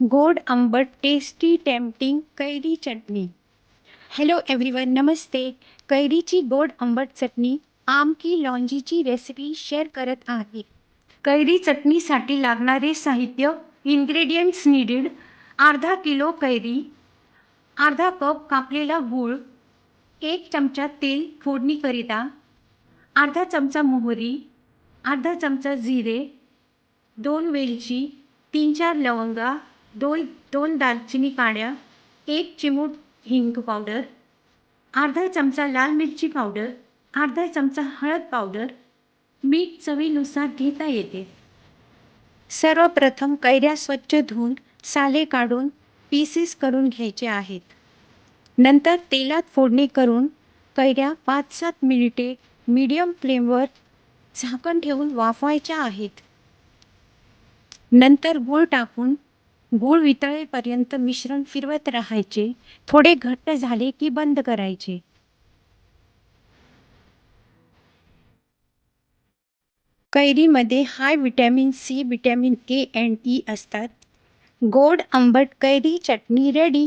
गोड आंबट tasty tempting कैरी चटणी. हॅलो एव्हरीवन नमस्ते. कैरीची गोड आंबट चटणी आम की लॉन्जीची रेसिपी शेअर करत आहे. कैरी चटणीसाठी लागणारे साहित्य इन्ग्रेडियंट्स निडीड अर्धा किलो कैरी अर्धा कप कापलेला गूळ एक चमचा तेल फोडणीकरिता अर्धा चमचा मोहरी अर्धा चमचा जिरे दोन वेलची तीन चार लवंगा दोन दोन दालचिनी काड्या एक चिमूट हिंग पावडर अर्धा चमचा लाल मिरची पावडर अर्धा चमचा हळद पावडर मीठ चवीनुसार घेता येते. सर्वप्रथम कैऱ्या स्वच्छ धुवून साले काढून पीसेस करून घ्यायचे आहेत. नंतर तेलात फोडणी करून कैऱ्या पाच सात मिनिटे मीडियम फ्लेमवर झाकण ठेवून वाफवायच्या आहेत. नंतर गूळ टाकून गूळ वितळेपर्यंत मिश्रण फिरवत राहायचे थोडे घट्ट झाले की बंद करायचे. कैरीमध्ये high vitamin C vitamin A and E असतात. गोड आंबट कैरी चटणी रेडी